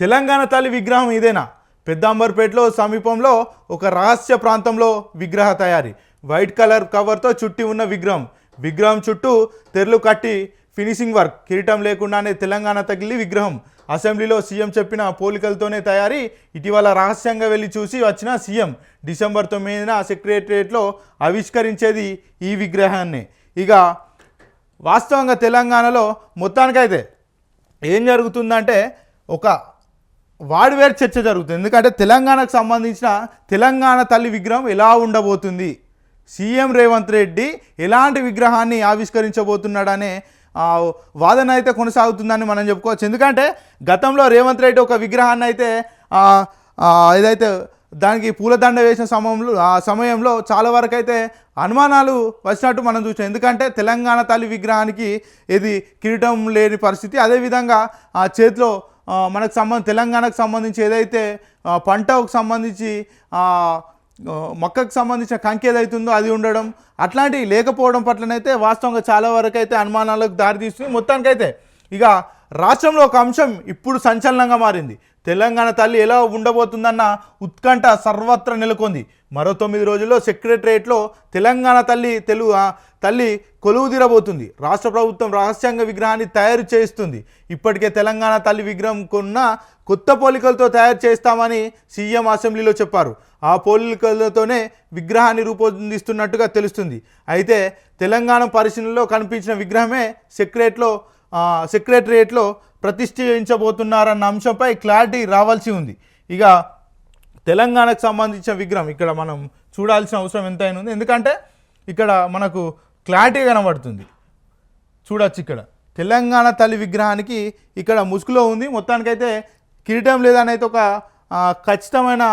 తెలంగాణ తల్లి విగ్రహం ఇదేనా? పెద్దాంబర్పేటలో సమీపంలో ఒక రహస్య ప్రాంతంలో విగ్రహ తయారీ. వైట్ కలర్ కవర్తో చుట్టి ఉన్న విగ్రహం. విగ్రహం చుట్టూ తెరలు కట్టి ఫినిషింగ్ వర్క్. కిరీటం లేకుండానే తెలంగాణ తగిలి విగ్రహం. అసెంబ్లీలో సీఎం చెప్పిన పోలికలతోనే తయారీ. ఇటీవల రహస్యంగా వెళ్ళి చూసి వచ్చిన సీఎం డిసెంబర్ తొమ్మిదిన సెక్రటరియట్లో ఆవిష్కరించేది ఈ విగ్రహాన్ని. ఇక వాస్తవంగా తెలంగాణలో మొత్తానికైతే ఏం జరుగుతుందంటే ఒక వాడివేర్ చర్చ జరుగుతుంది. ఎందుకంటే తెలంగాణకు సంబంధించిన తెలంగాణ తల్లి విగ్రహం ఎలా ఉండబోతుంది? సీఎం రేవంత్ రెడ్డి ఎలాంటి విగ్రహాన్ని ఆవిష్కరించబోతున్నాడనే వాదన అయితే కొనసాగుతుందని మనం చెప్పుకోవచ్చు. ఎందుకంటే గతంలో రేవంత్ రెడ్డి ఒక విగ్రహాన్ని అయితే ఏదైతే దానికి పూలదండ వేసిన సమయంలో ఆ సమయంలో చాలా వరకు అయితే అనుమానాలు వచ్చినట్టు మనం చూసాం. ఎందుకంటే తెలంగాణ తల్లి విగ్రహానికి ఇది కిరీటం లేని పరిస్థితి. అదేవిధంగా ఆ చేతిలో మనకు సంబంధ తెలంగాణకు సంబంధించి ఏదైతే పంటకు సంబంధించి మొక్కకు సంబంధించిన కంకి ఏదైతుందో అది ఉండడం అట్లాంటివి లేకపోవడం పట్లనైతే వాస్తవంగా చాలా వరకు అయితే అనుమానాలకు దారితీస్తుంది. మొత్తానికైతే ఇక రాష్ట్రంలో ఒక అంశం ఇప్పుడు సంచలనంగా మారింది. తెలంగాణ తల్లి ఎలా ఉండబోతుందన్న ఉత్కంఠ సర్వత్ర నెలకొంది. మరో తొమ్మిది రోజుల్లో సెక్రటరియట్లో తెలంగాణ తల్లి తెలుగు తల్లి కొలువు తీరబోతుంది. రాష్ట్ర ప్రభుత్వం రహస్యంగా విగ్రహాన్ని తయారు చేస్తుంది ఇప్పటికే తెలంగాణ తల్లి విగ్రహం కొన్న కొత్త పోలికలతో తయారు చేస్తామని సీఎం అసెంబ్లీలో చెప్పారు. ఆ పోలికలతోనే విగ్రహాన్ని రూపొందిస్తున్నట్టుగా తెలుస్తుంది. అయితే తెలంగాణ పరిశీలనలో కనిపించిన విగ్రహమే సెక్రటరీలో సెక్రటరియట్లో ప్రతిష్ఠించబోతున్నారన్న అంశంపై క్లారిటీ రావాల్సి ఉంది. ఇక తెలంగాణకు సంబంధించిన విగ్రహం ఇక్కడ మనం చూడాల్సిన అవసరం ఎంతైనా ఉంది. ఎందుకంటే ఇక్కడ మనకు క్లారిటీ కనబడుతుంది. చూడొచ్చు ఇక్కడ. తెలంగాణ తల్లి విగ్రహానికి ఇక్కడ ముసుగులో ఉంది. మొత్తానికైతే కిరీటం లేదని అయితే ఒక ఖచ్చితమైన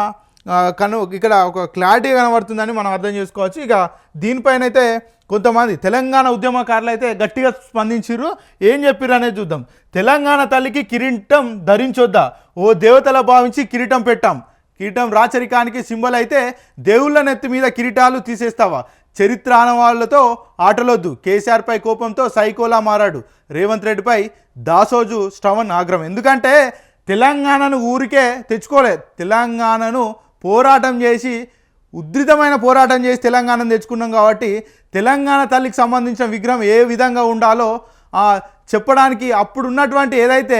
కను ఇక్కడ ఒక క్లారిటీ కనబడుతుందని మనం అర్థం చేసుకోవచ్చు. ఇక దీనిపైన అయితే కొంతమంది తెలంగాణ ఉద్యమకారులు అయితే గట్టిగా స్పందించారు ఏం చెప్పారు అనేది చూద్దాం. తెలంగాణ తల్లికి కిరీటం ధరించొద్దా? ఓ దేవతల భావించి కిరీటం పెట్టాం. కిరీటం రాచరికానికి సింబల్ అయితే దేవుళ్ళ నెత్తి మీద కిరీటాలు తీసేస్తావా? చరిత్ర ఆనవాళ్ళతో ఆటలొద్దు. కేసీఆర్పై కోపంతో సైకోలా మారాడు. రేవంత్ రెడ్డిపై దాసోజు శ్రవణ్ ఆగ్రహం. ఎందుకంటే తెలంగాణను ఊరికే తెచ్చుకోలే. తెలంగాణను పోరాటం చేసి ఉధృతమైన పోరాటం చేసి తెలంగాణను తెచ్చుకున్నాం కాబట్టి తెలంగాణ తల్లికి సంబంధించిన విగ్రహం ఏ విధంగా ఉండాలో చెప్పడానికి అప్పుడు ఉన్నటువంటి ఏదైతే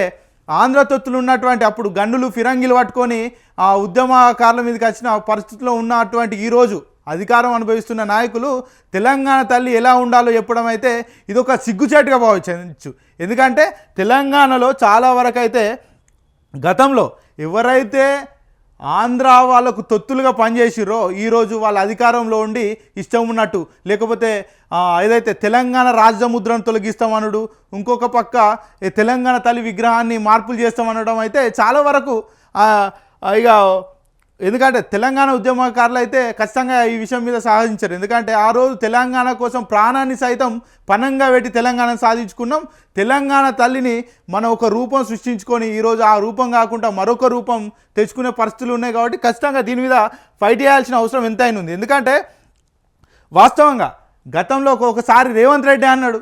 ఆంధ్ర తొత్తులు ఉన్నటువంటి అప్పుడు గన్నులు ఫిరంగిలు పట్టుకొని ఆ ఉద్యమకారుల మీదకి వచ్చిన పరిస్థితిలో ఉన్నటువంటి ఈరోజు అధికారం అనుభవిస్తున్న నాయకులు తెలంగాణ తల్లి ఎలా ఉండాలో చెప్పడం అయితే ఇది ఒక సిగ్గుచేటుగా భావించవచ్చు. ఎందుకంటే తెలంగాణలో చాలా వరకు అయితే గతంలో ఎవరైతే ఆంధ్ర వాళ్ళకు తొత్తులుగా పనిచేసిరో ఈరోజు వాళ్ళ అధికారంలో ఉండి ఇష్టం ఉన్నట్టు. లేకపోతే ఏదైతే తెలంగాణ రాజముద్రను తొలగిస్తామనుడు ఇంకొక పక్క తెలంగాణ తల్లి విగ్రహాన్ని మార్పులు చేస్తామనడం అయితే చాలా వరకు ఇక ఎందుకంటే తెలంగాణ ఉద్యమకారులు అయితే ఖచ్చితంగా ఈ విషయం మీద సాధించారు. ఎందుకంటే ఆ రోజు తెలంగాణ కోసం ప్రాణాన్ని సైతం పనంగా పెట్టి తెలంగాణ సాధించుకున్నాం. తెలంగాణ తల్లిని మనం ఒక రూపం సృష్టించుకొని ఈరోజు ఆ రూపం కాకుండా మరొక రూపం తెచ్చుకునే పరిస్థితులు ఉన్నాయి కాబట్టి ఖచ్చితంగా దీని మీద ఫైట్ చేయాల్సిన అవసరం ఎంతైనా ఉంది. ఎందుకంటే వాస్తవంగా గతంలో ఒకసారి రేవంత్ రెడ్డి అన్నాడు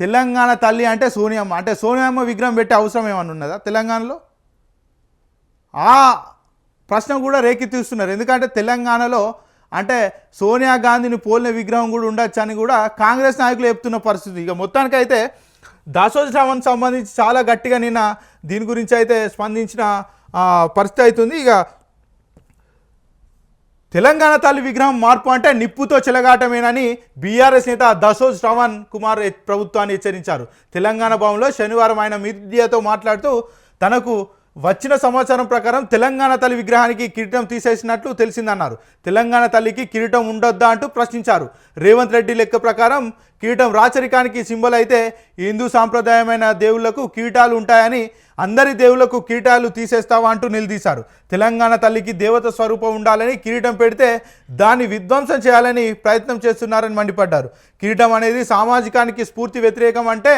తెలంగాణ తల్లి అంటే సోనియమ్మ. అంటే సోనియమ్మ విగ్రహం పెట్టే అవసరం ఏమన్నా ఉన్నదా తెలంగాణలో? ఆ ప్రశ్న కూడా రేకెత్తిస్తున్నారు. ఎందుకంటే తెలంగాణలో అంటే సోనియా గాంధీని పోలిన విగ్రహం కూడా ఉండొచ్చు అని కూడా కాంగ్రెస్ నాయకులు చెప్తున్న పరిస్థితి. ఇక మొత్తానికైతే దాసోత్సవానికి శ్రవణ్ సంబంధించి చాలా గట్టిగా నిన్న దీని గురించి అయితే స్పందించిన పరిస్థితి అవుతుంది ఇక తెలంగాణ తల్లి విగ్రహం మార్పు అంటే నిప్పుతో చెలగాటమేనని బీఆర్ఎస్ నేత దశోజ్ శ్రవణ్ కుమార్ ప్రభుత్వాన్ని హెచ్చరించారు. తెలంగాణ భవన్లో శనివారం ఆయన మీడియాతో మాట్లాడుతూ తనకు వచ్చిన సమాచారం ప్రకారం తెలంగాణ తల్లి విగ్రహానికి కిరీటం తీసేసినట్లు తెలిసిందన్నారు. తెలంగాణ తల్లికి కిరీటం ఉండొద్దా అంటూ ప్రశ్నించారు. రేవంత్ రెడ్డి లెక్క ప్రకారం కిరీటం రాచరికానికి సింబల్ అయితే హిందూ సాంప్రదాయమైన దేవుళ్ళకు కిరీటాలు ఉంటాయని అందరి దేవులకు కిరీటాలు తీసేస్తావా అంటూ నిలదీశారు. తెలంగాణ తల్లికి దేవత స్వరూపం ఉండాలని కిరీటం పెడితే దాన్ని విధ్వంసం చేయాలని ప్రయత్నం చేస్తున్నారని మండిపడ్డారు. కిరీటం అనేది సామాజికానికి స్ఫూర్తి వ్యతిరేకం అంటే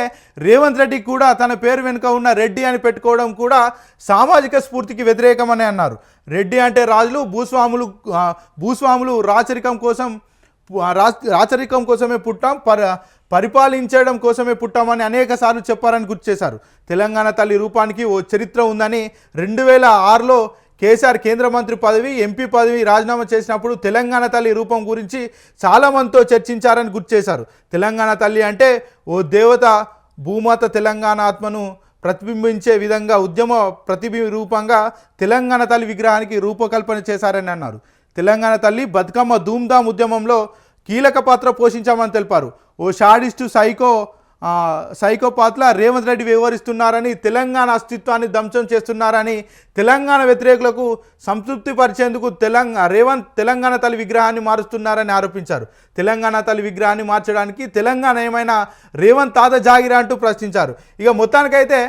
రేవంత్ రెడ్డి కూడా తన పేరు వెనుక ఉన్న రెడ్డి అని పెట్టుకోవడం కూడా సామాజిక స్ఫూర్తికి వ్యతిరేకమని అన్నారు. రెడ్డి అంటే రాజులు భూస్వాములు భూస్వాములు రాచరికం కోసం రా రాచరికం కోసమే పుట్టాం పర పరిపాలించడం కోసమే పుట్టామని అనేక సార్లు చెప్పారని గుర్తు చేశారు. తెలంగాణ తల్లి రూపానికి ఓ చరిత్ర ఉందని రెండు వేల ఆరులో కేసీఆర్ కేంద్ర మంత్రి పదవి ఎంపీ పదవి రాజీనామా చేసినప్పుడు తెలంగాణ తల్లి రూపం గురించి చాలామందితో చర్చించారని గుర్తు చేశారు. తెలంగాణ తల్లి అంటే ఓ దేవత భూమాత తెలంగాణ ఆత్మను ప్రతిబింబించే విధంగా ఉద్యమ ప్రతిబి రూపంగా తెలంగాణ తల్లి విగ్రహానికి రూపకల్పన చేశారని అన్నారు. తెలంగాణ తల్లి బతుకమ్మ ధూమ్ధామ్ ఉద్యమంలో కీలక పాత్ర పోషించామని తెలిపారు. ఓ షాడిస్టు సైకో సైకో పాత్ర రేవంత్ రెడ్డి వ్యవహరిస్తున్నారని తెలంగాణ అస్తిత్వాన్ని ధ్వంసం చేస్తున్నారని తెలంగాణ వ్యతిరేకులకు సంతృప్తి పరిచేందుకు తెలంగాణ రేవంత్ తెలంగాణ తల్లి విగ్రహాన్ని మారుస్తున్నారని ఆరోపించారు. తెలంగాణ తల్లి విగ్రహాన్ని మార్చడానికి తెలంగాణ ఏమైనా రేవంత్ తాత జాగిరా అంటూ ప్రశ్నించారు. ఇక మొత్తానికైతే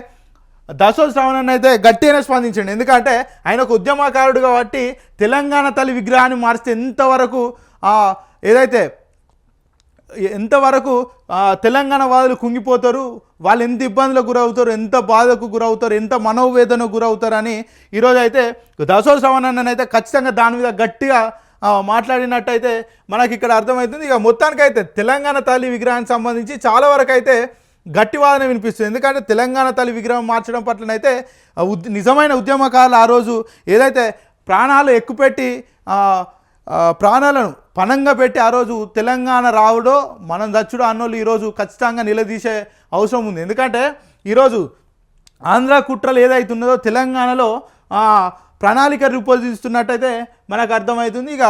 దసోల్ శ్రవణ్ అయితే గట్టిగానే స్పందించండి. ఎందుకంటే ఆయన ఒక ఉద్యమకారుడు కాబట్టి తెలంగాణ తల్లి విగ్రహాన్ని మారిస్తే ఎంతవరకు ఏదైతే ఎంతవరకు తెలంగాణ వాళ్ళు కుంగిపోతారు వాళ్ళు ఎంత ఇబ్బందులకు గురవుతారు ఎంత బాధకు గురవుతారు ఎంత మనోవేదనకు గురవుతారని అని ఈరోజు అయితే దసోల్ శ్రవణ్ అయితే ఖచ్చితంగా దాని మీద గట్టిగా మాట్లాడినట్టయితే మనకి ఇక్కడ అర్థమవుతుంది. ఇక మొత్తానికైతే తెలంగాణ తల్లి విగ్రహానికి సంబంధించి చాలా వరకు అయితే గట్టి వాదన వినిపిస్తుంది. ఎందుకంటే తెలంగాణ తల్లి విగ్రహం మార్చడం పట్లనైతే ఉద్- నిజమైన ఉద్యమకారులు ఆ రోజు ఏదైతే ప్రాణాలు ఎక్కుపెట్టి ప్రాణాలను పణంగా పెట్టి ఆ రోజు తెలంగాణ రావడో మనం దచ్చుడో అన్నోళ్ళు ఈరోజు ఖచ్చితంగా నిలదీసే అవసరం ఉంది. ఎందుకంటే ఈరోజు ఆంధ్ర కుట్రలు ఏదైతే ఉన్నదో తెలంగాణలో ప్రణాళిక రూపొందిస్తున్నట్టయితే మనకు అర్థమవుతుంది. ఇక